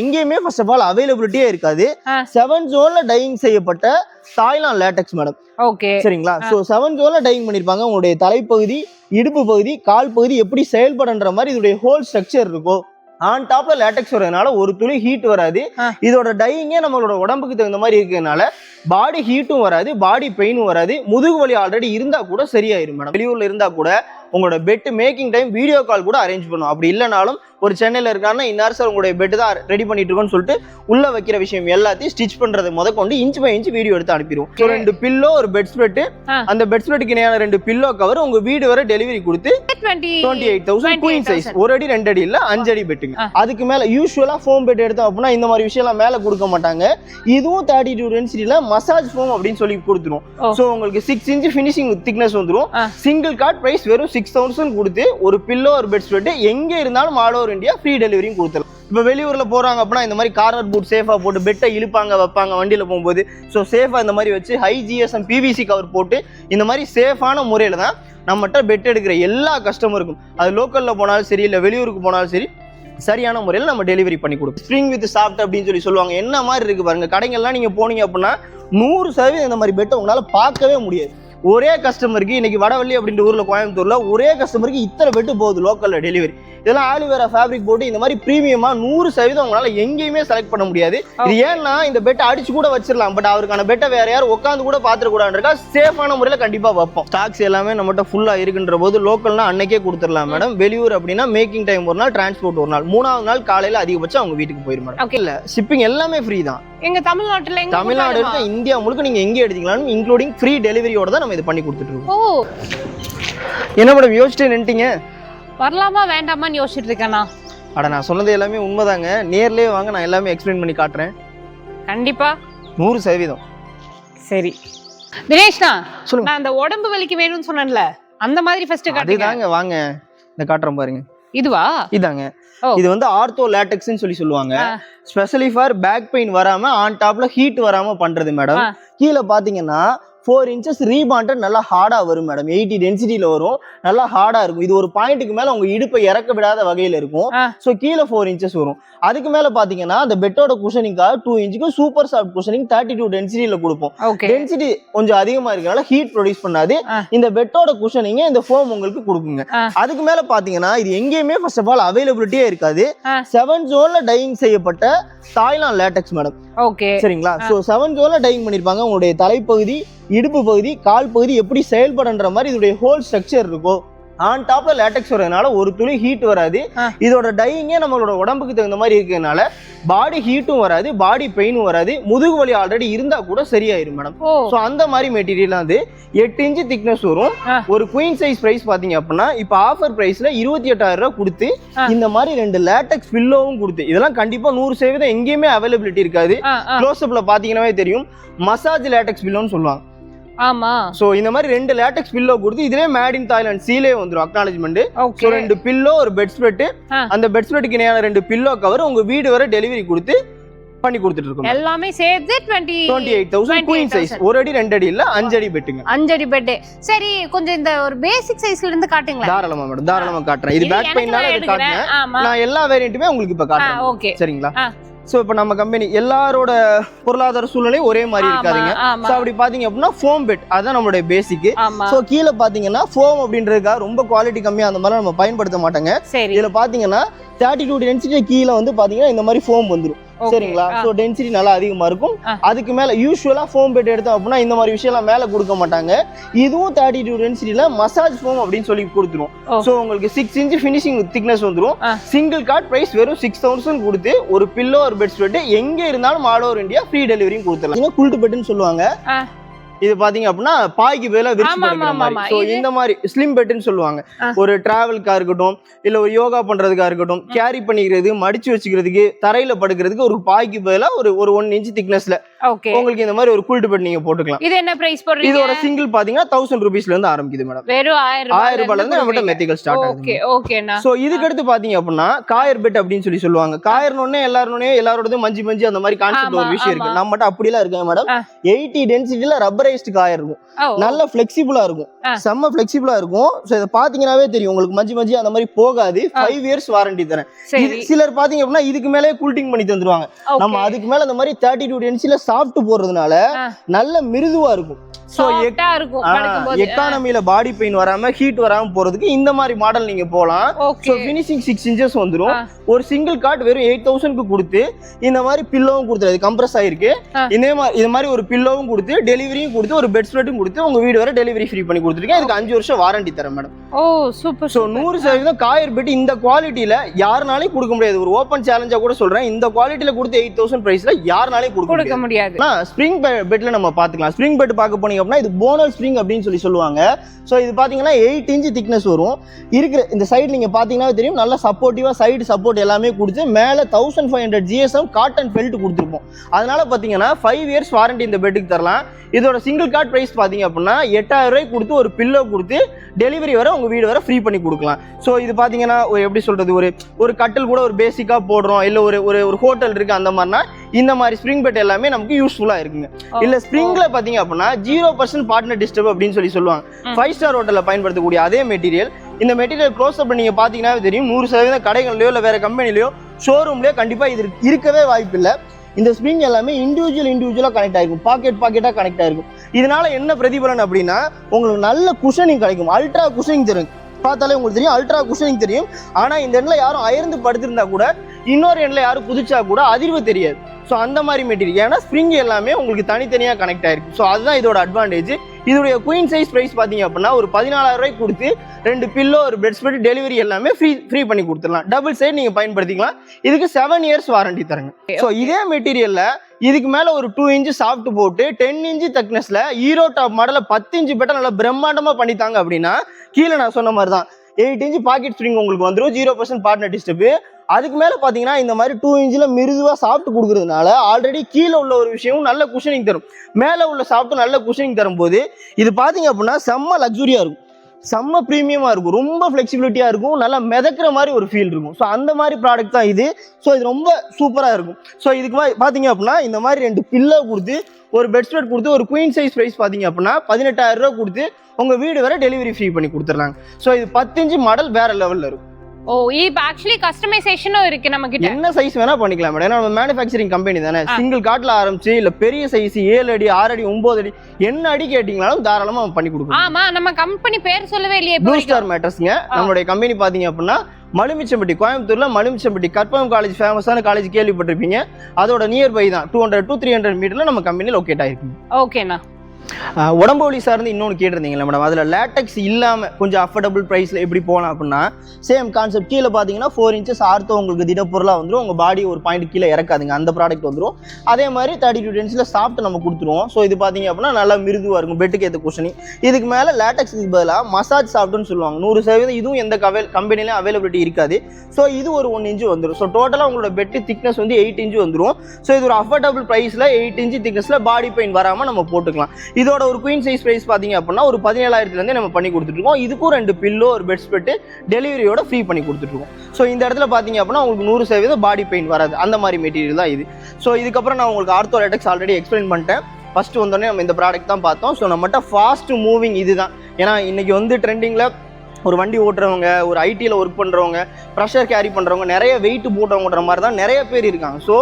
எங்கேயுமே first of all அவைலபிலிட்டியே இருக்காது. Seven ஜோன்ல டையிங் செய்யப்பட்ட தாய்லாந்து லேட்டக்ஸ் மேடம் ஓகே. சரிங்களா? ஸோ செவன் ஜோன்ல டையிங் பண்ணிருப்பாங்க. உங்களுடைய தலைப்பகுதி இடுப்பு பகுதி கால் பகுதி எப்படி செயல்படுன்ற மாதிரி இதோடைய ஹோல் ஸ்ட்ரக்சர் இருக்கும். ஆன் டாப்ல லேட்டக்ஸ் வரதுனால ஒரு துளி ஹீட் வராது. இதோட டையிங்கே நம்மளோட உடம்புக்கு தகுந்த மாதிரி இருக்கிறதுனால பாடி ஹீட்டும் வராது பாடி பெயினும் வராது. முதுகு வலி ஆல்ரெடி இருந்தா கூட சரியாயிரும் மேடம் வெளியூர்ல இருந்தா கூட உங்களோட bed making time video call கூட அரேஞ்ச் பண்ணும். அப்படி இல்லைனாலும் ஒரு சென்னையில் இருக்காருன்னா இன்னார் சார் உங்களுடைய பெட் தான் ரெடி பண்ணிட்டு இருக்கோம்னு சொல்லிட்டு உள்ள வைக்கிற விஷயம் எல்லாத்தையும் ஸ்டிச் பண்றது முத கொண்டு இன்ச் பை இன்ச் வீடியோ எடுத்து அனுப்பிடுவோம். ரெண்டு பில்லோ ஒரு பெட் ஸ்ப்ரெட் ஆ. அந்த பெட் ஸ்ப்ரெட்டுக்கு இணையான ரெண்டு பில்லோ கவர் உங்க வீடு வரை டெலிவரி கொடுத்து twenty eight thousand queen size ஒரு அடி ரெண்டு அடி இல்ல அஞ்சு அடி பெட்டுங்க. அதுக்கு மேல யூஸ்வலா ஃபோம் பெட் எடுத்தோம் அப்படின்னா இந்த மாதிரி விஷயம்லாம் மேல கொடுக்க மாட்டாங்க. இதுவும் தேர்ட்டி டூ டென்சிட்டில மசாஜ் ஃபோம் அப்படின்னு சொல்லி கொடுத்துரும். ஸோ உங்களுக்கு சிக்ஸ் இன்ச் ஃபினிஷிங் திக்னஸ் வந்துரும். ஆ. சிங்கிள் கார்ட் பிரைஸ் வெறும் சிக்ஸ் தௌசண்ட் கொடுத்து ஒரு பில்லோ ஒரு பெட் ஸ்ப்ரெட் எங்க இருந்தாலும் ஆல் ஓவர் வேண்டிய ஃப்ரீ டெலிவரியும் கொடுத்துரும் இப்போ வெளியூரில் போகிறாங்க அப்படின்னா இந்த மாதிரி கார்னர் பூட் சேஃபாக போட்டு பெட்டை இழுப்பாங்க வைப்பாங்க வண்டியில் போகும்போது. ஸோ சேஃபாக இந்த மாதிரி வச்சு ஹை ஜிஎஸ்எம் பிவிசி கவர் போட்டு இந்த மாதிரி சேஃபான முறையில் தான் நம்மகிட்ட பெட் எடுக்கிற எல்லா கஸ்டமருக்கும் அது லோக்கலில் போனாலும் சரி இல்லை வெளியூருக்கு போனாலும் சரி சரியான முறையில் நம்ம டெலிவரி பண்ணி கொடுப்போம். ஸ்ப்ரிங் வித் சாஃப்ட் அப்படின்னு சொல்லி சொல்லுவாங்க. என்ன மாதிரி இருக்குது பாருங்கள் கடைகள்லாம் நீங்கள் போனீங்க அப்படின்னா நூறு சதவீதம் இந்த மாதிரி பெட்டை உங்களால் பார்க்கவே முடியாது. ஒரே கஸ்டமருக்கு இன்னைக்கு வடவள்ளி அப்படின்ற ஊர்ல கோயம்புத்தூர்ல ஒரே கஸ்டமருக்கு இத்தனை பெட்டு போகுது லோக்கல்ல டெலிவரி இதெல்லாம் ஆலிவேரா ஃபேப்ரிக் போட்டு இந்த மாதிரி ப்ரீமியமா நூறு சதவீதம் உங்களால எங்கேயுமே செலக்ட் பண்ண முடியாது. இது ஏன்னா இந்த பெட்டை அடிச்சு கூட வச்சிடலாம். பட் அவருக்கான பெட்டை வேற யாரும் உட்காந்து கூட பாத்துற கூடாதுன்றக்கா சேஃபான முறையில கண்டிப்பா வைப்போம். ஸ்டாக்ஸ் எல்லாமே நம்மகிட்ட ஃபுல்லா இருக்குன்ற போது லோக்கல்னா அன்னைக்கே கொடுத்துடலாம் மேடம் வெளியூர் அப்படின்னா மேக்கிங் டைம் ஒரு நாள் டிரான்ஸ்போர்ட் ஒரு நாள். மூணாவது நாள் காலையில அதிகபட்சம் அவங்க வீட்டுக்கு போயிரும் மேடம் Okay. இல்ல ஷிப்பிங் எல்லாமே ஃப்ரீ தான். எங்க தமிழ்நாட்டுல எங்க தமிழ்நாடு இருக்க இந்தியா முழுக்க நீங்க எங்க எடுத்தீங்களாலும் இன்க்ளூடிங் ஃப்ரீ டெலிவரியோட தான் நம்ம இது பண்ணி கொடுத்துட்டு இருக்கோம் ஓ. என்ன மேடம் யோசிச்சுட்டு நின்ட்டீங்க வரலாமா வேண்டாமான்னு யோசிச்சுட்டு இருக்கேனா அட நான் சொன்னது எல்லாமே உண்மைதாங்க. நேர்லயே வாங்க நான் எல்லாமே எக்ஸ்பிளைன் பண்ணி காட்டுறேன். கண்டிப்பா. நூறு சதவீதம். சரி. தினேஷ்னா சொல்லுங்க. நான் அந்த உடம்பு வலிக்கு வேணும்னு சொன்னேன்ல அந்த மாதிரி ஃபர்ஸ்ட் காட்டுங்க. அதுதாங்க வாங்க. இந்த காட்டுறேன் பாருங்க. இதுவா இதாங்க. இது வந்து ஆர்த்தோ லேட்டக்ஸ்னு சொல்லி சொல்லுவாங்க. ஸ்பெஷலி ஃபார் பேக் பெயின் வராம ஆன் டாப்ல ஹீட் வராம பண்றது மேடம். கீழே பாத்தீங்கன்னா ஃபோர் இன்ச்சஸ் ரீபாண்டட் நல்லா ஹார்டா வரும் மேடம் எயிட்டி டென்சிட்டியில வரும். நல்லா ஹார்டா இருக்கும். இது ஒரு பாயிண்ட்டுக்கு மேல உங்க இடுப்பை இறக்க விடாத வகையில இருக்கும். ஸோ கீழே ஃபோர் இன்ச்சஸ் வரும். அதுக்கு மேல பாத்தீங்கன்னா அந்த பெட்டோட குஷனிங்காக டூ இன்ச்சுக்கு super soft cushioning thirty two டென்சிட்டியில கொடுப்போம். டென்சிட்டி கொஞ்சம் அதிகமா இருக்கனால ஹீட் ப்ரொடியூஸ் பண்ணாது. இந்த பெட்டோட குஷனிங்க இந்த ஃபோம் உங்களுக்கு கொடுக்குங்க. அதுக்கு மேல பாத்தீங்கன்னா இது எங்கேயுமே ஃபர்ஸ்ட் ஆஃப் ஆல் அவைலபிலிட்டியே இருக்காது. செவன் ஜோன்ல டையிங் செய்யப்பட்ட தாய்லாந்து லேட்டக்ஸ் மேடம் ஓகே சரிங்களா? ஸோ செவன் ஜோன்ல டையிங் பண்ணிருப்பாங்க. உங்களுடைய தலைப்பகுதி இடுப்பு பகுதி கால் பகுதி எப்படி செயல்படுன்ற மாதிரி இதோடைய ஹோல் ஸ்ட்ரக்சர் இருக்கும். ஆன் டாப்ல லேட்டக்ஸ் வரதுனால ஒரு துளி ஹீட் வராது. இதோட டையிங்கே நம்மளோட உடம்புக்கு தகுந்த மாதிரி இருக்கிறதுனால பாடி ஹீட்டும் வராது பாடி பெயினும் வராது. முதுகு வலி ஆல்ரெடி இருந்தா கூட சரியாயிரும் மேடம் ஸோ அந்த மாதிரி மெட்டீரியல் வந்து எட்டு இன்ச்சு திக்னஸ் வரும். ஒரு குயின் சைஸ் பிரைஸ் பாத்தீங்க அப்படின்னா இப்போ ஆஃபர் பிரைஸ்ல இருபத்தி எட்டாயிரம் ரூபாய் கொடுத்து. இந்த மாதிரி ரெண்டு லேட்டக்ஸ் பில்லோவும் கொடுத்து இதெல்லாம் கண்டிப்பா நூறு சதவீதம் எங்கேயுமே அவைலபிலிட்டி இருக்காது. க்ளோஸ்அப்ல பாத்தீங்கன்னாவே தெரியும். மசாஜ் லேட்டக்ஸ் பில்லோன்னு சொல்லுவாங்க. ஆமா. ஸோ இந்த மாதிரி ரெண்டு லேட்டக்ஸ் பில்லோ கொடுத்து இதுலேயே மேட் இன் தாய்லாந்து சீலே வந்துடும் அக்னாலஜ்மெண்ட் ஓகே ரெண்டு பில்லோ ஒரு பெட் ஸ்ப்ரெட். அந்த பெட் ஸ்ப்ரெட்டுக்கு இணையான ரெண்டு பில்லோ கவர் உங்க வீடு வரை டெலிவரி கொடுத்து பண்ணி கொடுத்துட்டு இருக்கோம். எல்லாமே சேர்த்து twenty twenty eight thousand queen size 28,000. ஒரு அடி ரெண்டு அடி இல்ல அஞ்சு அடி பெட்டுங்க அஞ்சடி பெட்டு சரி கொஞ்சம் இந்த ஒரு பேசிக் சைஸ்ல இருந்து காட்டுங்களேன். தாராளமா மேடம் தாராளமா காட்டுறேன். இது பேக் எடுக்கிறேன் காட்டுறேன். நான் எல்லா வேரியண்ட்டுமே உங்களுக்கு இப்ப காட்டுறேன். ஓகே சரிங்களா? சோ இப்போ நம்ம கம்பெனி எல்லாரோட பொருளாதார சூழ்நிலையும் ஒரே மாதிரி இருக்காதுங்க. சோ அப்படி பாத்தீங்க அப்படின்னா ஃபோம் பெட் அதான் நம்மளுடைய பேசிக் ஆமா. சோ கீழே பாத்தீங்கன்னா ஃபோம் அப்படின்றதுக்காக ரொம்ப குவாலிட்டி கம்மியா அந்த மாதிரி நம்ம பயன்படுத்த மாட்டோங்க. இதுல பாத்தீங்கன்னா தேர்ட்டி டூ டென்சிட்டி கீழே வந்து பாத்தீங்கன்னா இந்த மாதிரி ஃபோம் okay. சரிங்களா? ஸோ டென்சிட்டி நல்லா அதிகமா இருக்கும். அதுக்கு மேல யூஸ்வலா ஃபோம் பெட் எடுத்தோம் அப்படின்னா இந்த மாதிரி விஷயம்லாம் மேல கொடுக்க மாட்டாங்க. இதுவும் தேர்ட்டி டூ டென்சிட்டில மசாஜ் ஃபோம் அப்படின்னு சொல்லி கொடுத்துரும். ஸோ உங்களுக்கு சிக்ஸ் இன்ச் ஃபினிஷிங் திக்னஸ் வந்துரும். ஆ. சிங்கிள் கார்ட் பிரைஸ் வெறும் சிக்ஸ் தௌசண்ட் கொடுத்து ஒரு பில்லோ ஒரு பெட் ஸ்ப்ரெட் எங்க இருந்தாலும் ஆல் ஓவர் இந்தியா ஃப்ரீ டெலிவரியும் கொடுத்துடலாம். இன்னும் குல்ட் பெட்னு சொல்லுவாங்க. இது பாத்தீங்க அப்படின்னா பாய்க்கு பதிலா விரிச்சு இந்த மாதிரி ஸ்லிம் பெட்னு சொல்லுவாங்க. ஒரு டிராவல்க்கா இருக்கட்டும் இல்ல ஒரு யோகா பண்றதுக்கா இருக்கட்டும் கேரி பண்ணிக்கிறது மடிச்சு வச்சுக்கிறதுக்கு தரையில படுக்கிறதுக்கு ஒரு பாய்க்கு பதிலா ஒரு ஒரு ஒன் இன்ச் திக்னஸ்ல உங்களுக்கு இந்த மாதிரி ஒரு குல்ட் பெட் நீங்க போட்டுக்கலாம். இது என்ன பிரைஸ் போடுறீங்க? இதோட சிங்கிள் பாத்தீங்கன்னா தௌசண்ட் ருபீஸ்ல இருந்து ஆரம்பிக்குது மேடம் வெறும் ஆயிரம் ஆயிரம் ரூபாயில இருந்து நம்மகிட்ட மெத்திக்கல் ஸ்டார்ட் ஆகுது ஓகே சோ இதுக்கு அடுத்து பாத்தீங்க அப்படின்னா காயர் பெட் அப்படின்னு சொல்லி சொல்லுவாங்க. காயர்னு எல்லாரும் எல்லாரோடதும் மஞ்சி மஞ்சி அந்த மாதிரி கான்செப்ட் ஒரு விஷயம் இருக்கு. ஆமா. நம்ம மட்டும் அப்படிலாம் இருக்காங்க மேடம். எயிட்டி டென்சிட்டில ரப்பரைஸ் பாலியஸ்ட் காயர் இருக்கும். நல்ல ஃபிளெக்சிபிளா இருக்கும். செம்ம ஃபிளெக்சிபிளா இருக்கும். ஸோ இதை பாத்தீங்கன்னாவே தெரியும். உங்களுக்கு மஞ்சி மஞ்சி அந்த மாதிரி போகாது. ஃபைவ் இயர்ஸ் வாரண்டி தரேன். சிலர் பாத்தீங்க அப்படின்னா இதுக்கு மேலே கூல்டிங் பண்ணி தந்துருவாங்க. நம்ம அதுக்கு மேல அந்த மாதிரி தேர்ட்டி டூ டென்சில சாஃப்ட் போடுறதுனால ஆ. நல்ல மிருதுவா இருக்கும். ஸோ இருக்கும் எக்கானமில பாடி பெயின் வராம ஹீட் வராம போறதுக்கு இந்த மாதிரி மாடல் நீங்க போலாம். ஸோ ஃபினிஷிங் சிக்ஸ் இன்ச்சஸ் வந்துரும். ஆ. ஒரு சிங்கிள் கார்ட் வெறும் எயிட் தௌசண்ட்க்கு கொடுத்து இந்த மாதிரி பில்லோவும் கொடுத்துரு. கம்ப்ரஸ் ஆயிருக்கு. இதே மாதிரி இது மாதிரி ஒரு பில்லோவும் கொடுத்து டெலிவரியும் கொடுத்து ஒரு பெட் ஸ்ப்ரெட்டும் கொடுத்து உங்க வீடு வரை டெலிவரி ஃப்ரீ பண்ணி கொடுத்துருக்கேன். இதுக்கு அஞ்சு வருஷம் வாரண்டி தரேன் மேடம் ஓ சூப்பர் ஸோ நூறு சதவீதம் காயர் பெட் இந்த குவாலிட்டியில யாருனாலையும் கொடுக்க முடியாது. ஒரு ஓப்பன் சேலஞ்சா கூட சொல்றேன். இந்த குவாலிட்டியில கொடுத்து எயிட் தௌசண்ட் பிரைஸ்ல யாருனாலையும் கொடுக்க முடியாது. ஸ்ப்ரிங் பெட்ல நம்ம பாத்துக்கலாம் ஸ்ப்ரிங் பெட் பார்க்க போனீங்க அப்படின்னா இது போனல் ஸ்ப்ரிங் அப்படின்னு சொல்லி சொல்லுவாங்க. ஸோ இது பாத்தீங்கன்னா எயிட் இன்ச் திக்னஸ் வரும். இருக்கிற இந்த சைடு நீங்க பார்த்தீங்கன்னா தெரியும். நல்ல சப்போர்ட்டிவாக சைடு சப்போர்ட் எல்லாமே கொடுத்து மேல thousand five hundred GSM cotton belt கொடுத்துருப்போம். அதனால பார்த்தீங்கன்னா ஃபைவ் இயர்ஸ் வாரண்டி இந்த பெட்டுக்கு தரலாம். இதோட சிங்கிள் கார்ட் ப்ரைஸ் பார்த்தீங்க அப்படின்னா எட்டாயிரம் ரூபாய் கொடுத்து ஒரு பில்லோ கொடுத்து டெலிவரி வர உங்க வீடு வர ஃப்ரீ பண்ணி கொடுக்கலாம். ஸோ இது பார்த்தீங்கன்னா ஒரு எப்படி சொல்கிறது ஒரு ஒரு கட்டில் கூட ஒரு பேசிக்காக போடுறோம். இல்லை ஒரு ஒரு ஒரு ஹோட்டல் இருக்கு அந்த மாதிரினா இந்த மாதிரி ஸ்ப்ரிங் பெட் எல்லாமே நமக்கு யூஸ்ஃபுல்லா இருக்குங்க. இல்ல ஸ்ப்ரிங்ல பாத்தீங்க அப்படின்னா ஜீரோ பர்சன்ட் பார்ட்னர் டிஸ்டர்ப் அப்படின்னு சொல்லி சொல்லுவாங்க. ஃபைவ் ஸ்டார் ஹோட்டல்ல பயன்படுத்தக்கூடிய அதே மெட்டீரியல் இந்த மெட்டீரியல் க்ளோஸ் அப் நீங்க பாத்தீங்கன்னா தெரியும். நூறு சதவீதம் கடைகள்லயோ இல்ல வேற கம்பெனிலயோ ஷோரூம்லயோ கண்டிப்பா இது இருக்கு- இருக்கவே வாய்ப்பு இல்ல. இந்த ஸ்ப்ரிங் எல்லாமே இண்டிவிஜுவல் இண்டிவிஜுவலா கனெக்ட் ஆயிருக்கும். பாக்கெட் பாக்கெட்டா கனெக்ட் ஆயிருக்கும். இதனால என்ன பிரதிபலன் அப்படின்னா உங்களுக்கு நல்ல குஷனிங் கிடைக்கும். அல்ட்ரா குஷனிங் தரும் பார்த்தாலே உங்களுக்கு தெரியும். அல்ட்ரா குஷனிங் தெரியும். ஆனா இந்த எண்ணில் யாரும் அயர்ந்து படுத்திருந்தா கூட இன்னொரு எண்ணில் யாரும் குதிச்சா கூட அதிர்வு தெரியாது. ஸோ அந்த மாதிரி மெட்டீரியல் ஏன்னா ஸ்ப்ரிங் எல்லாமே உங்களுக்கு தனித்தனியாக கனெக்ட் ஆயிருக்கு. ஸோ அதுதான் இதோட அட்வான்டேஜ் இதோடைய குயின் சைஸ் ப்ரைஸ் பார்த்தீங்க அப்படின்னா ஒரு பதினாலாயிரம் ரூபாய்க்கு கொடுத்து ரெண்டு பில்லோ ஒரு பெட் ஸ்ப்ரெட் டெலிவரி எல்லாமே ஃப்ரீ ஃப்ரீ பண்ணி கொடுத்துடலாம். டபுள் சைடு நீங்கள் பயன்படுத்திக்கலாம். இதுக்கு செவன் இயர்ஸ் வாரண்டி தரங்க. ஸோ இதே மெட்டீரியல்ல இதுக்கு மேல ஒரு டூ இன்ச் சாஃப்ட் போட்டு டென் இன்ச் தக்னஸ்ல ஹீரோ டாப் மாடல பத்து இன்ச் பெட்டர் நல்லா பிரம்மாண்டமா பண்ணித்தாங்க அப்படின்னா கீழே நான் சொன்ன மாதிரி தான் எயிட் இன்ச் பாக்கெட் ஸ்ப்ரிங் உங்களுக்கு வந்துடும் ஜீரோ பர்சன்ட் பார்ட்னர் டிஸ்டப்பு அதுக்கு மேலே பார்த்தீங்கன்னா இந்த மாதிரி டூ இன்ச்சில் மிருதுவாக சாப்பிட்டு கொடுக்கறதுனால ஆல்ரெடி கீழே உள்ள ஒரு விஷயமும் நல்ல குஷனிங் தரும். மேலே உள்ள சாப்பிட்டு நல்ல குஷனிங் தரும்போது இது பார்த்தீங்க அப்படின்னா செம்ம லக்ஸுரியாக இருக்கும். செம்ம ப்ரீமியமாக இருக்கும். ரொம்ப ஃப்ளெக்சிபிலிட்டியாக இருக்கும். நல்லா மிதக்கிற மாதிரி ஒரு ஃபீல் இருக்கும். ஸோ அந்த மாதிரி ப்ராடக்ட் தான் இது. ஸோ இது ரொம்ப சூப்பராக இருக்கும். ஸோ இதுக்கு மா- பார்த்தீங்க அப்படின்னா இந்த மாதிரி ரெண்டு பில்லோ கொடுத்து ஒரு பெட்ஸ்பெட் கொடுத்து ஒரு குயின் சைஸ் ப்ரைஸ் பார்த்தீங்க அப்படின்னா பதினெட்டாயிரம் ரூபா கொடுத்து உங்கள் வீடு வரை டெலிவரி ஃப்ரீ பண்ணி கொடுத்துட்றாங்க ஸோ இது பத்தஞ்சு மாடல் வேறு லெவலில் இருக்கும். ஓ இப்போ ஆக்சுவலி கஸ்டமைசேஷனும் இருக்கு நம்ம கிட்ட என்ன சைஸ் வேணா பண்ணிக்கலாம் மேடம் ஏன்னா நம்ம மேனுஃபேக்சரிங் கம்பெனி தானே. சிங்கிள் காட்டில் ஆரம்பிச்சு இல்லை பெரிய சைஸ் ஏழு அடி ஆறு அடி ஒன்பது அடி என்ன அடி கேட்டிங்கனாலும் தாராளமாக அவன் பண்ணி கொடுக்கும் ஆமா நம்ம கம்பெனி பேர் சொல்லவே இல்லையே ப்ளூ. ஸ்டார் மேட்டர்ஸ்ங்க நம்மளுடைய கம்பெனி பாத்தீங்க அப்படின்னா மலுமிச்சம்பட்டி கோயம்புத்தூர்ல மலுமிச்சம்பட்டி கற்பகம் காலேஜ் ஃபேமஸான காலேஜ் கேள்விப்பட்டிருப்பீங்க. அதோட நியர் பை தான். Two hundred two three hundred மீட்டர்ல நம்ம கம்பெனி லொக்கேட் ஆயிருக்கு ஓகேண்ணா உடம்பு வலி சார்ந்து இன்னொன்று கேட்டிருந்தீங்களா மேடம் அதில் லேட்டக்ஸ் இல்லாமல் கொஞ்சம் அஃபோர்டபுள் ப்ரைஸில் எப்படி போகலாம் அப்படின்னா சேம் கான்செப்ட் கீழே பார்த்தீங்கன்னா ஃபோர் இன்ச்சஸ் ஆர்த்தோ உங்களுக்கு திடப்பொருளாக வந்துடும் உங்கள் பாடி ஒரு பாயிண்ட் கீழே இறக்காதுங்க. அந்த ப்ராடக்ட் வந்துடும் அதே மாதிரி தேர்ட்டி டூ டென்ஸில் சாஃப்ட் நம்ம கொடுத்துருவோம். ஸோ இது பார்த்தீங்க அப்படின்னா நல்லா மிருதுவாக இருக்கும். பெட்டுக்கு ஏற்ற குஷனி இதுக்கு மேலே லேட்டக்ஸுக்கு பதிலாக மசாஜ் சாஃப்ட்டுன்னு சொல்லுவாங்க. நூறு சதவீதம் இதுவும் எந்த கவே கம்பெனிலையும் அவைலபிலிட்டி இருக்காது. ஸோ இது ஒரு ஒன் இன்ச்சு வந்துடும் ஸோ டோட்டலாக உங்களோட பெட்டு திக்னஸ் வந்து எயிட் இன்ச்சு வந்துடும் ஸோ இது ஒரு அஃபோர்டபுள் ப்ரைஸில் எயிட் இன்ச்சு திக்னஸில் பாடி பெயின் வராமல் நம்ம போட்டுக்கலாம். இதோட ஒரு குயின் சைஸ் ப்ரைஸ் பார்த்தீங்க அப்படின்னா ஒரு பதினேழாயிரத்துலேருந்து நம்ம பண்ணி கொடுத்துட்ருக்கோம். இதுக்கும் ரெண்டு பில்லோ ஒரு பெட் ஸ்பெட்டு டெலிவரியோட ஃப்ரீ பண்ணி கொடுத்துட்ருக்கோம். ஸோ இந்த இடத்துல பார்த்தீங்க அப்படின்னா உங்களுக்கு நூறு சதவீதம் பாடி பெயின் வராது. அந்த மாதிரி மெட்டீரியல் தான் இது. ஸோ இதுக்கப்புறம் நான் உங்களுக்கு ஆர்த்தோ லேட்டக்ஸ் ஆல்ரெடி எக்ஸ்பிளைன் பண்ணிட்டேன். ஃபஸ்ட்டு வந்தோடனே நம்ம இந்த ப்ராடக்ட் தான் பார்த்தோம். ஸோ நம்மகிட்ட ஃபாஸ்ட் மூவிங் இது தான் ஏன்னா இன்றைக்கி வந்து ட்ரெண்டிங்கில் ஒரு வண்டி ஓட்டுறவங்க ஒரு ஐடியில் ஒர்க் பண்ணுறவங்க ப்ரெஷர் கேரி பண்ணுறவங்க நிறைய வெயிட் போட்டவங்கன்ற மாதிரி தான் நிறைய பேர் இருக்காங்க. ஸோ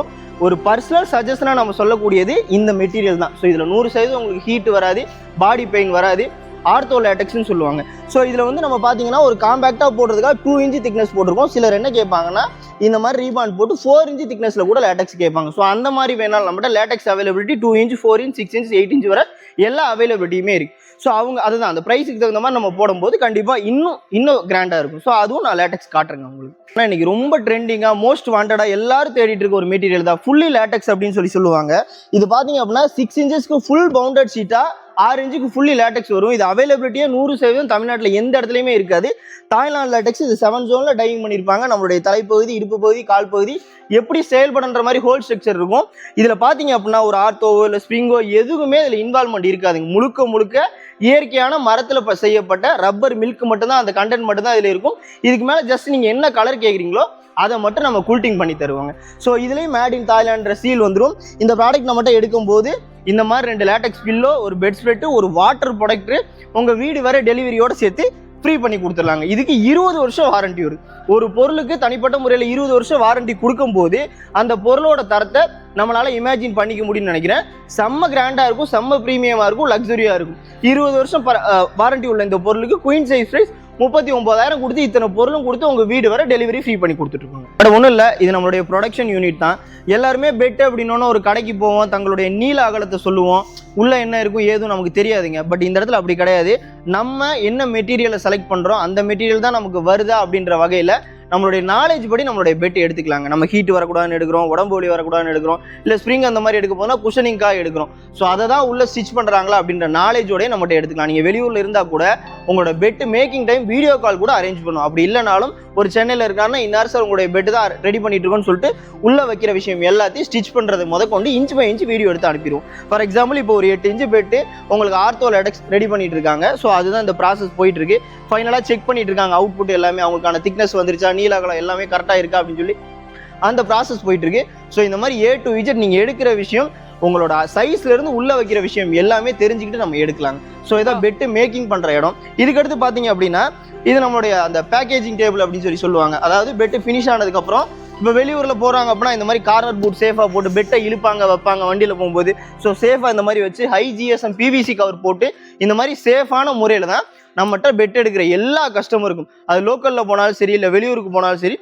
ஒரு பர்சனல் சஜஷனாக நம்ம சொல்லக்கூடியது இந்த மெட்டீரியல் தான். ஸோ இதில் நூறு சதவீதம் உங்களுக்கு ஹீட் வராது பாடி பெயின் வராது ஆர்த்தோ லேட்டக்ஸ்னு சொல்லுவாங்க. ஸோ இதில் வந்து நம்ம பார்த்தீங்கன்னா ஒரு காம்பேக்டாக போடுறதுக்காக டூ இன்ச்சு திக்னஸ் போட்டிருக்கோம். சிலர் என்ன கேட்பாங்கன்னா இந்த மாதிரி ரீபாண்ட் போட்டு ஃபோர் இன்ச்சு திக்னஸில் கூட லேட்டக்ஸ் கேட்பாங்க. ஸோ அந்த மாதிரி வேணாலும் நம்மகிட்ட latex availability two inch four inch six inch eight inch வர எல்லா அவைலபிலிட்டியுமே இருக்குது ஸோ அவங்க அதுதான். அந்த ப்ரைஸுக்கு தகுந்த மாதிரி நம்ம போடும்போது கண்டிப்பாக இன்னும் இன்னும் கிராண்டாக இருக்கும். ஸோ அதுவும் நான் லேட்டக்ஸ் காட்டுறேங்க உங்களுக்கு. ஆனால் இன்னைக்கு ரொம்ப ட்ரெண்டிங்காக மோஸ்ட் வாண்டடாக எல்லாரும் தேடிட்டு இருக்க ஒரு மெட்டீரியல் தான். ஃபுல்லி லேட்டக்ஸ் அப்படின்னு சொல்லி சொல்லுவாங்க. இது பார்த்தீங்க அப்படின்னா சிக்ஸ் இன்ச்சஸ்க்கு ஃபுல் பவுண்டட் ஷீட்டாக ஆறு இன்ச்சுக்கு ஃபுல்லி லேட்டக்ஸ் வரும். இது அவைலபிலிட்டியே நூறு சதவீதம் தமிழ்நாட்டில் எந்த இடத்துலையுமே இருக்காது. தாய்லாந்து லேட்டக்ஸ் இது செவன் ஜோனில் டைவிங் பண்ணியிருப்பாங்க. நம்மளுடைய தலைப்பகுதி இடுப்பு பகுதி கால் பகுதி எப்படி செயல்படுன்ற மாதிரி ஹோல் ஸ்ட்ரக்சர் இருக்கும். இதில் பார்த்தீங்க அப்படின்னா ஒரு ஆர்த்தோவோ இல்லை ஸ்ப்ரிங்கோ எதுவுமே இதில் இன்வால்மெண்ட் இருக்காதுங்க. முழுக்க முழுக்க இயற்கையான மரத்தில் இப்போ செய்யப்பட்ட ரப்பர் மில்க் மட்டும்தான் அந்த கண்டென்ட் மட்டும்தான் இதில் இருக்கும். இதுக்கு மேலே ஜஸ்ட் நீங்கள் என்ன கலர் கேட்குறீங்களோ அதை மட்டும் நம்ம கூல்டிங் பண்ணி தருவாங்க. ஸோ இதுலேயும் மேட் இன் தாய்லாண்ட்ற சீல் வந்துடும் இந்த ப்ராடக்ட் நம்மகிட்ட எடுக்கும்போது இந்த மாதிரி ரெண்டு லேட்டக்ஸ் பில்லோ ஒரு பெட் ஸ்ப்ரெட்டு ஒரு வாட்டர் ப்ராடக்ட்டு உங்கள் வீடு வர டெலிவரியோடு சேர்த்து ஃப்ரீ பண்ணி கொடுத்துடலாங்க. இதுக்கு இருபது வருஷம் வாரண்டி வருது ஒரு பொருளுக்கு தனிப்பட்ட முறையில் இருபது வருஷம் வாரண்டி கொடுக்கும்போது அந்த பொருளோட தரத்தை நம்மளால் இமேஜின் பண்ணிக்க முடியும்னு நினைக்கிறேன். செம்ம கிராண்டாக இருக்கும் செம்ம ப்ரீமியமாக இருக்கும் லக்ஸுரியாக இருக்கும். இருபது வருஷம் வாரண்டி உள்ள இந்த பொருளுக்கு குயின் சைஸ் ப்ரைஸ் முப்பத்தி ஒன்பதாயிரம் கொடுத்து இத்தனை பொருளும் கொடுத்து உங்க வீடு வர டெலிவரி ஃப்ரீ பண்ணி கொடுத்துட்டு இருக்காங்க பட் ஒன்றும் இல்லை இது நம்மளுடைய ப்ரொடக்ஷன் யூனிட் தான். எல்லாருமே பெட் அப்படின்னோன்னா ஒரு கடைக்கு போவோம் தங்களுடைய நீல அகலத்தை சொல்லுவோம். உள்ள என்ன இருக்கும் ஏதும் நமக்கு தெரியாதுங்க. பட் இந்த இடத்துல அப்படி கிடையாது. நம்ம என்ன மெட்டீரியலை செலக்ட் பண்றோம் அந்த மெட்டீரியல் தான் நமக்கு வருதா அப்படின்ற வகையில நம்மளுடைய நாலேஜ் படி நம்மளுடைய பெட் எடுத்துக்கலாங்க. நம்ம ஹீட் வரக்கூடாதுன்னு எடுக்கிறோம் உடம்பு ஒளி வரக்கூடாதுன்னு எடுக்கிறோம் இல்லை ஸ்ப்ரிங் அந்த மாதிரி எடுக்க போனால் குஷனிங்காக எடுக்கிறோம். ஸோ அதை தான் உள்ள ஸ்டிச் பண்ணுறாங்களா அப்படின்ற நாலேஜோடய நம்மகிட்ட எடுத்துக்கலாம். நீங்கள் வெளியூரில் இருந்தால் கூட உங்களோட bed making time video call கூட அரேஞ்ச் பண்ணும். அப்படி இல்லைனாலும் ஒரு சென்னையில் இருக்காருன்னா இன்னார் சார் உங்களுடைய பெட்டு தான் ரெடி பண்ணிட்டு இருக்கோம்னு சொல்லிட்டு உள்ளே வைக்கிற விஷயம் எல்லாத்தையும் ஸ்டிச் பண்ணுறது முத கொண்டு இன்ச் பை இன்ச் வீடியோ எடுத்து அனுப்பிடுவோம். ஃபார் எக்ஸாம்பிள் இப்போ ஒரு எட்டு இன்ச்சு பெட்டு உங்களுக்கு ஆர்த்தோவில் எடக்ஸ் ரெடி பண்ணிட்டு இருக்காங்க. ஸோ அதுதான் இந்த ப்ராசஸ் போயிட்டு இருக்கு. ஃபைனலாக செக் பண்ணிட்டு இருக்காங்க. அவுட்புட் எல்லாமே அவங்களுக்கான திக்னஸ் வந்துருச்சா நீலகலம் எல்லாமே கரெக்டாக இருக்கா அப்படின்னு சொல்லி அந்த ப்ராசஸ் போயிட்டு இருக்கு ஸோ இந்த மாதிரி ஏ டு விஜெட் நீங்கள் எடுக்கிற விஷயம் உங்களோட சைஸ்ல இருந்து உள்ள வைக்கிற விஷயம் எல்லாமே தெரிஞ்சுக்கிட்டு நம்ம எடுக்கலாங்க ஸோ இதான் பெட்டு மேக்கிங் பண்ற இடம். இதுக்கடுத்து பார்த்தீங்க அப்படின்னா இது நம்மளுடைய அந்த பேக்கேஜிங் டேபிள் அப்படின்னு சொல்லி சொல்லுவாங்க. அதாவது பெட்டு ஃபினிஷ் ஆனதுக்கப்புறம் இப்போ வெளியூரில் போகிறாங்க அப்படின்னா இந்த மாதிரி கார்னர் பூட் சேஃபாக போட்டு பெட்டை இழுப்பாங்க வைப்பாங்க வண்டியில் போகும்போது. ஸோ சேஃபாக இந்த மாதிரி வச்சு ஹை ஜிஎஸ்எம் பிவிசி கவர் போட்டு இந்த மாதிரி சேஃபான முறையில் தான் நம்மகிட்ட பெட் எடுக்கிற எல்லா கஸ்டமருக்கும் அது லோக்கலில் போனாலும் சரி இல்லை வெளியூருக்கு போனாலும் சரி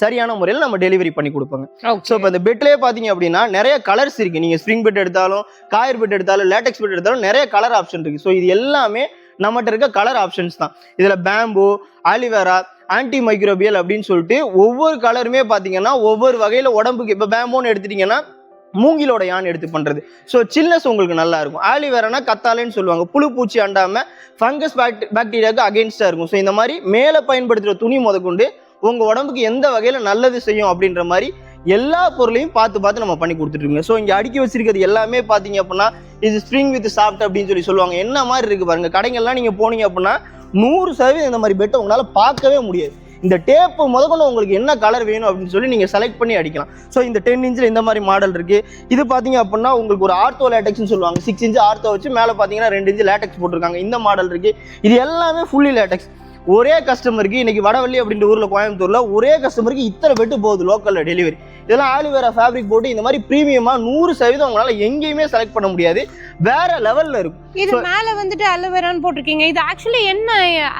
சரியான முறையில் நம்ம டெலிவரி பண்ணி கொடுப்போங்க. ஸோ இப்போ இந்த பெட்லேயே பார்த்தீங்க அப்படின்னா நிறைய கலர்ஸ் இருக்கு. நீங்கள் ஸ்ப்ரிங் பெட் எடுத்தாலும் காயர் பெட் எடுத்தாலும் லேட்டெக்ஸ் பெட் எடுத்தாலும் நிறைய கலர் ஆப்ஷன் இருக்கு. ஸோ இது எல்லாமே நம்மகிட்ட இருக்க கலர் ஆப்ஷன்ஸ் தான். இதில் பேம்பு ஆலிவேரா ஆன்டி மைக்ரோபியல் அப்படின்னு சொல்லிட்டு ஒவ்வொரு கலருமே பார்த்தீங்கன்னா ஒவ்வொரு வகையில் உடம்புக்கு இப்போ பேம்போன்னு எடுத்துட்டீங்கன்னா மூங்கிலோட யான் எடுத்து பண்ணுறது ஸோ சில்னஸ் உங்களுக்கு நல்லா இருக்கும். ஆலிவேரானா கத்தாலேன்னு சொல்லுவாங்க. புழு பூச்சி அண்டாமல் ஃபங்கஸ் பாக்டீரியாவுக்கு அகேன்ஸ்டாக இருக்கும். ஸோ இந்த மாதிரி மேலே பயன்படுத்துகிற துணி முதற்கொண்டு உங்கள் உடம்புக்கு எந்த வகையில் நல்லது செய்யும் அப்படின்ற மாதிரி எல்லா பொருளையும் பார்த்து பார்த்து நம்ம பண்ணி கொடுத்துட்ருங்க ஸோ இங்கே அடுக்கி வச்சிருக்கிறது எல்லாமே பார்த்தீங்க அப்படின்னா இது ஸ்ப்ரிங் வித் சாஃப்ட் அப்படின்னு சொல்லி சொல்லுவாங்க. என்ன மாதிரி இருக்குது பாருங்கள் கடைங்கள்லாம் நீங்கள் போனீங்க அப்படின்னா நூறு சதவீதம் இந்த மாதிரி பெட்டை உங்களால் பார்க்கவே முடியாது. இந்த டேப்பு முதக்கொண்டு உங்களுக்கு என்ன கலர் வேணும் அப்படின்னு சொல்லி நீங்கள் செலக்ட் பண்ணி அடிக்கலாம். ஸோ இந்த டென் இன்ச்சில் இந்த மாதிரி மாடல் இருக்குது இது பார்த்தீங்க அப்படின்னா உங்களுக்கு ஒரு ஆர்த்தோ லேட்டக்ஸ்னு சொல்லுவாங்க. சிக்ஸ் இன்ச் ஆர்த்தோ வச்சு மேலே பார்த்தீங்கன்னா ரெண்டு இன்ச்சு லேட்டக்ஸ் போட்டிருக்காங்க. இந்த மாடல் இருக்குது இது எல்லாமே ஃபுல்லி லேட்டக்ஸ் ஒரே கஸ்டமருக்கு இன்னைக்கு வடவள்ளி அப்படின்ற ஊரில் கோயம்புத்தூரில் ஒரே கஸ்டமருக்கு இத்தனை பெட்டு போகுது லோக்கலில் டெலிவரி இதெல்லாம் ஆலிவேரா ஃபேப்ரிக் போட்டு இந்த மாதிரி ப்ரீமியமா நூறு சதவீதம் உங்களால எங்கேயுமே செலக்ட் பண்ண முடியாது. வேற லெவல்ல இருக்கும். இது மேல வந்துட்டு அலோவேரான்னு போட்டிருக்கீங்க. இது ஆக்சுவலி என்ன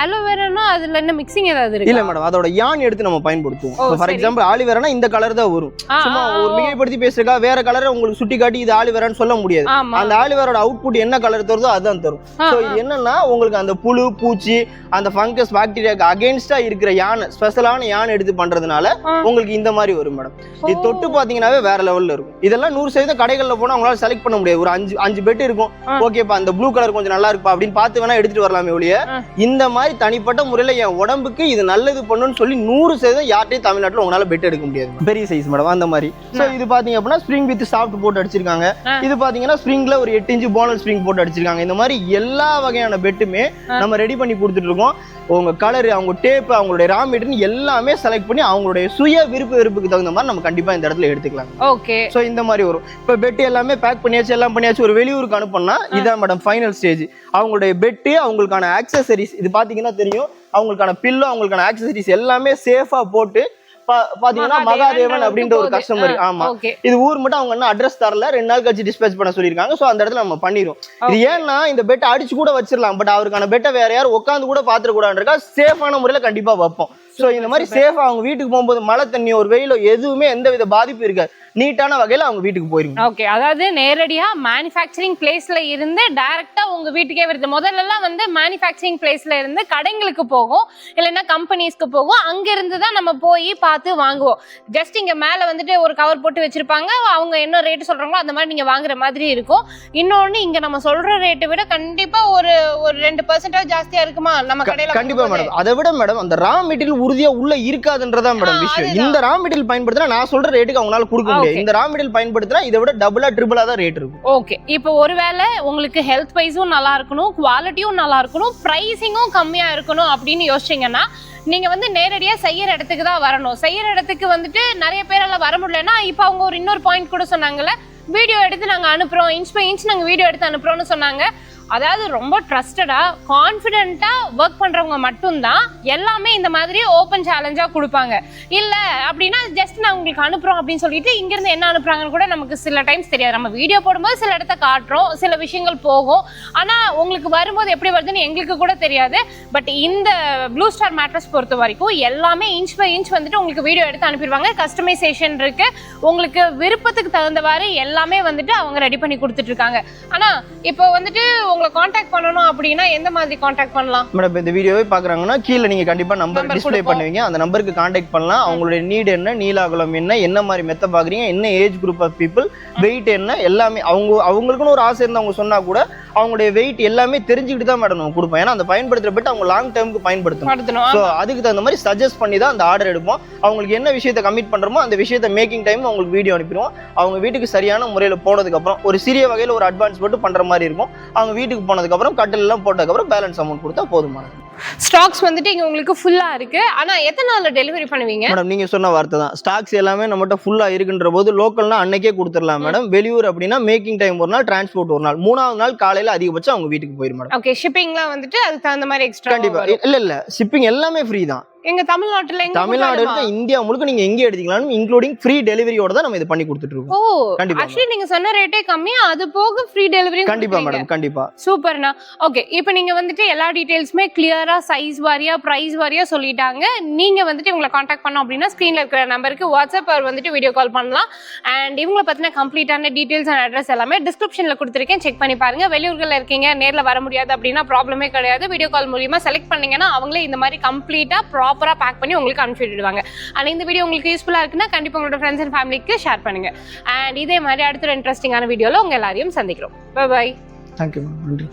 அலோவேரானா அதுல என்ன மிக்சிங் ஏதாவது இல்ல மேடம் அதோட யான் எடுத்து நம்ம பயன்படுத்துவோம். ஃபார். எக்ஸாம்பிள் ஆலிவேரானா இந்த கலர் தான் வரும். சும்மா ஒரு மிகைப்படுத்தி பேசுறக்கா வேற கலரை உங்களுக்கு சுட்டி காட்டி இது ஆலிவேரான்னு சொல்ல முடியாது. அந்த ஆலிவேரோட அவுட்புட் என்ன கலர் தருதோ அதுதான் தரும். ஸோ. இது என்னன்னா உங்களுக்கு அந்த புழு பூச்சி அந்த ஃபங்கஸ் பாக்டீரியாக்கு அகேன்ஸ்டா இருக்கிற யானை ஸ்பெஷலான யானை எடுத்து பண்றதுனால. உங்களுக்கு இந்த மாதிரி வரும் மேடம் இது தொட்டு பாத்தீங்கன்னாவே வேற லெவல்ல இருக்கும். இதெல்லாம் நூறு சதவீதம் கடைகள்ல போனா உங்களால செலக்ட் பண்ண முடியாது. ஒரு அஞ்சு அஞ்சு பெட் இருக்கும். ஓகேப்பா அந்த ப்ளூ கலர் கொஞ்சம் நல்லா இருக்குப்பா அப்படின்னு பார்த்து வேணா எடுத்துட்டு வரலாமே ஒழிய. இந்த மாதிரி தனிப்பட்ட முறையில என் உடம்புக்கு இது நல்லது பண்ணுன்னு சொல்லி நூறு சதவீதம் யார்ட்டையும் தமிழ்நாட்டுல உங்களால பெட் எடுக்க முடியாது. பெரிய சைஸ் மேடம் அந்த மாதிரி. ஸோ இது பாத்தீங்க அப்படின்னா ஸ்ப்ரிங் வித் சாஃப்ட் போட்டு அடிச்சிருக்காங்க. இது பாத்தீங்கன்னா ஸ்ப்ரிங்ல ஒரு எட்டு இன்ச்சு போனல் ஸ்ப்ரிங் போட்டு அடிச்சிருக்காங்க. இந்த மாதிரி எல்லா வகையான பெட்டுமே. நம்ம ரெடி பண்ணி கொடுத்துட்டு இருக்கோம். உங்க கலர் அவங்க டேப் அவங்களுடைய ரா மெட்டீரியல் எல்லாமே செலக்ட் பண்ணி அவங்களுடைய சுய விருப்ப விருப்புக்கு தகுந்த மாதிரி நம்ம கண்டிப்பா இந்த இடத்துல எடுத்துக்கலாம். ஓகே ஸோ இந்த மாதிரி வரும். இப்போ பெட் எல்லாமே பேக் பண்ணியாச்சு எல்லாம் பண்ணியாச்சு ஒரு வெளியூருக்கு அனுப்பணும்னா இதான் மேடம் ஃபைனல் ஸ்டேஜ் அவங்களுடைய பெட்டு அவங்களுக்கான ஆக்சசரிஸ் இது பார்த்தீங்கன்னா தெரியும். அவங்களுக்கான பில்லோ அவங்களுக்கான ஆக்சசரிஸ் எல்லாமே சேஃபா போட்டு பாத்தீங்கன்னா மகாதேவன் அப்படின்ற ஒரு கஸ்டமர் ஆமா. இது ஊர் மட்டும் அவங்க என்ன அட்ரஸ் தரல. ரெண்டு நாள் கழிச்சு டிஸ்பேச் பண்ண சொல்லியிருக்காங்க. ஸோ அந்த இடத்துல நம்ம பண்ணிடுவோம் இது ஏன்னா இந்த பெட்டை அடிச்சு கூட வச்சிடலாம் பட் அவருக்கான பெட்டை வேற யாரும் உட்காந்து கூட பாத்துட கூடாதுன்றக்கா சேஃபான முறையில கண்டிப்பா வைப்போம். ஸோ இந்த மாதிரி சேஃபாக அவங்க வீட்டுக்கு போகும்போது மழை தண்ணியோ ஒரு வெயிலோ எதுவுமே எந்த வித பாதிப்பு இருக்காது. நீட்டான வகையில அவங்க வீட்டுக்கு போயிருங்க ஓகே அதாவது நேரடியா மேனுஃபேக்சரிங் பிளேஸ்ல இருந்து டைரக்டா உங்க வீட்டுக்கே வருது. முதல்ல எல்லாம் வந்து மேனுஃபேக்சரிங் பிளேஸ்ல இருந்து கடைங்களுக்கு போகும். இல்லைன்னா கம்பெனிஸ்க்கு போகும். அங்க இருந்து தான் நம்ம போய் பார்த்து வாங்குவோம். ஜஸ்ட் இங்க மேல வந்துட்டு ஒரு கவர் போட்டு வச்சிருப்பாங்க. அவங்க என்ன ரேட் சொல்றாங்களோ அந்த மாதிரி நீங்க வாங்குற மாதிரி இருக்கும். இன்னொன்னு இங்க நம்ம சொல்ற ரேட்டை விட கண்டிப்பா ஒரு ஒரு ரெண்டு பர்சன்டேஜ் ஜாஸ்தியா இருக்குமா? நம்ம கடையில கண்டிப்பா வாங்கும்போது? மேடம் அதை விட மேடம் அந்த ரா மெட்டீரியல் உறுதியா உள்ள இருக்காதுன்றதா மேடம் விஷயம். இந்த ரா மெட்டீரியல் பயன்படுத்தினா நான் சொல்ற ரேட்டுக்கு அவங்களால கொடுக்க ஆ, இந்த ரா மெட்டீரியல் பயன்படுத்தினா இதை விட டபுளா ட்ரிபிளா தான் ரேட் இருக்கும். ஓகே. இப்போ ஒருவேளை உங்களுக்கு ஹெல்த் வைஸும் நல்லா இருக்கணும் குவாலிட்டியும் நல்லா இருக்கணும் ப்ரைஸிங்கும் கம்மியா இருக்கணும் அப்படின்னு யோசிச்சீங்கன்னா நீங்க வந்து நேரடியா செய்யற இடத்துக்கு தான் வரணும். செய்யற இடத்துக்கு வந்துட்டு நிறைய பேரால வர முடியலன்னா இப்போ அவங்க ஒரு இன்னொரு பாயிண்ட் கூட சொன்னாங்கல்ல வீடியோ எடுத்து நாங்க அனுப்புறோம் இன்ச் பை இன்ச் நாங்க வீடியோ எடுத்து அனுப்புறோம்னு சொன்னாங்க. அதாவது ரொம்ப ட்ரஸ்டடா கான்ஃபிடென்ட்டா ஒர்க் பண்றவங்க மட்டும்தான் எல்லாமே இந்த மாதிரி ஓப்பன் சேலஞ்சா கொடுப்பாங்க. இல்ல அப்படின்னா ஜஸ்ட் நான் உங்களுக்கு அனுப்புறோம் அப்படின்னு சொல்லிட்டு இங்க இருந்து என்ன அனுப்புறாங்கன்னு கூட நமக்கு சில டைம்ஸ் தெரியாது. நம்ம வீடியோ போடும்போது சில இடத்த காட்டுறோம் சில விஷயங்கள் போகும். ஆனா உங்களுக்கு வரும்போது எப்படி வருதுன்னு எங்களுக்கு கூட தெரியாது. பட் இந்த ப்ளூ ஸ்டார் மேட்ரஸ் பொறுத்த வரைக்கும் எல்லாமே இன்ச் பை இன்ச் வந்துட்டு உங்களுக்கு வீடியோ எடுத்து அனுப்பிடுவாங்க. கஸ்டமைசேஷன் இருக்கு. உங்களுக்கு விருப்பத்துக்கு தகுந்தவாறு எல்லாமே வந்துட்டு அவங்க ரெடி பண்ணி கொடுத்துட்டு இருக்காங்க. ஆனா இப்போ வந்துட்டு உங்களை காண்டாக்ட் பண்ணணும் அப்படின்னா எந்த மாதிரி காண்டாக்ட் பண்ணலாம்? மேடம் இந்த வீடியோவே பார்க்குறாங்கன்னா கீழே நீங்கள் கண்டிப்பாக நம்பர் டிஸ்ப்ளே. பண்ணுவீங்க. அந்த நம்பருக்கு காண்டாக்ட் பண்ணலாம். அவங்களுடைய நீட் என்ன நீலாகுலம் என்ன என்ன மாதிரி மெத்த பார்க்குறீங்க என்ன age group of people weight என்ன எல்லாமே அவங்க அவங்களுக்குன்னு ஒரு ஆசை இருந்து அவங்க சொன்னால் கூட அவங்களுடைய வெயிட் எல்லாமே தெரிஞ்சுக்கிட்டு தான் மேடம் நம்ம கொடுப்போம். ஏன்னா அந்த பயன்படுத்துகிற பெட் அவங்க லாங் டேர்முக்கு பயன்படுத்தணும். படுத்தணும் ஸோ அதுக்கு தகுந்த மாதிரி சஜஸ்ட் பண்ணி தான் அந்த ஆர்டர் எடுப்போம். அவங்களுக்கு என்ன விஷயத்தை கமிட் பண்ணுறோமோ அந்த விஷயத்தை மேக்கிங் டைம் அவங்களுக்கு வீடியோ அனுப்பிடுவோம். அவங்க வீட்டுக்கு சரியான முறையில் போனதுக்கப்புறம் ஒரு சிறிய வகையில் ஒரு அட்வான்ஸ் போட்டு பண்ணுற மாதிரி இருக்கும். அவங்க வீட்டுக்கு போனதுக்கப்புறம் கட்டில் எல்லாம் போட்டதுக்கப்புறம் பேலன்ஸ் அமௌண்ட் கொடுத்தா போதுமானது ஸ்டாக்ஸ் வந்துட்டு இங்க உங்களுக்கு ஃபுல்லா இருக்கு. ஆனா எத்தனை நாள்ல டெலிவரி பண்ணுவீங்க? மேடம் நீங்க சொன்ன வார்த்தை தான். ஸ்டாக்ஸ் எல்லாமே நம்மகிட்ட ஃபுல்லா இருக்குன்ற போது லோக்கல்னா அன்னைக்கே கொடுத்துடலாம் மேடம் வெளியூர் அப்படின்னா மேக்கிங் டைம் ஒரு நாள் டிரான்ஸ்போர்ட் ஒரு நாள். மூணாவது நாள் காலையில அதிகபட்சம் அவங்க வீட்டுக்கு போயிடும் மேடம் ஓகே ஷிப்பிங்லாம் வந்துட்டு அதுக்கு தகுந்த மாதிரி எக்ஸ்ட்ரா கண்டிப்பா. இல்ல இல்ல. ஷிப்பிங் எல்லாமே ஃப்ரீ தான். எங்க தமிழ்நாட்டுல எங்க தமிழ்நாடு? இருக்க இந்தியா முழுக்க நீங்க எங்க எடுத்தீங்களாலும் இன்க்ளூடிங் ஃப்ரீ டெலிவரியோட தான் நம்ம இது பண்ணி கொடுத்துட்டு இருக்கோம் ஓ கண்டிப்பா ஆக்சுவலி நீங்க சொன்ன ரேட்டே கம்மி அது போக ஃப்ரீ டெலிவரி கண்டிப்பா மேடம் கண்டிப்பா. சூப்பர்ண்ணா ஓகே இப்போ நீங்க வந்துட்டு எல்லா டீடைல்ஸுமே கிளியரா சைஸ் வாரியா பிரைஸ் வாரியா சொல்லிட்டாங்க. நீங்க வந்துட்டு இவங்களை காண்டாக்ட் பண்ணோம் அப்படின்னா ஸ்க்ரீன்ல இருக்கிற நம்பருக்கு வாட்ஸ்அப் ஆர் வந்துட்டு வீடியோ கால் பண்ணலாம். அண்ட் இவங்களை பத்தின கம்ப்ளீட்டான டீடைல்ஸ் அண்ட் அட்ரஸ் எல்லாமே டிஸ்கிரிப்ஷன்ல கொடுத்துருக்கேன். செக் பண்ணி பாருங்க. வெளியூர்ல இருக்கீங்க நேர்ல வர முடியாது அப்படின்னா ப்ராப்ளமே கிடையாது. வீடியோ கால் மூலியமா செலக்ட் பண்ணீங்கன்னா அவங்களே இந்த மாதிரி கம்ப்ளீட்டா ப்ராப்பராக பேக் பண்ணி உங்களுக்கு அனுப்பி விடுவாங்க அண்ட் இந்த வீடியோ உங்களுக்கு யூஸ்ஃபுல்லா இருக்குன்னா கண்டிப்பா உங்களோட ஃப்ரெண்ட்ஸ் அண்ட் ஃபேமிலிக்கு ஷேர் பண்ணுங்க. அண்ட் இதே மாதிரி அடுத்த ஒரு இன்ட்ரெஸ்டிங்கான வீடியோவில் உங்க எல்லாரையும் சந்திக்கிறோம். பை தேங்க்யூ நன்றி.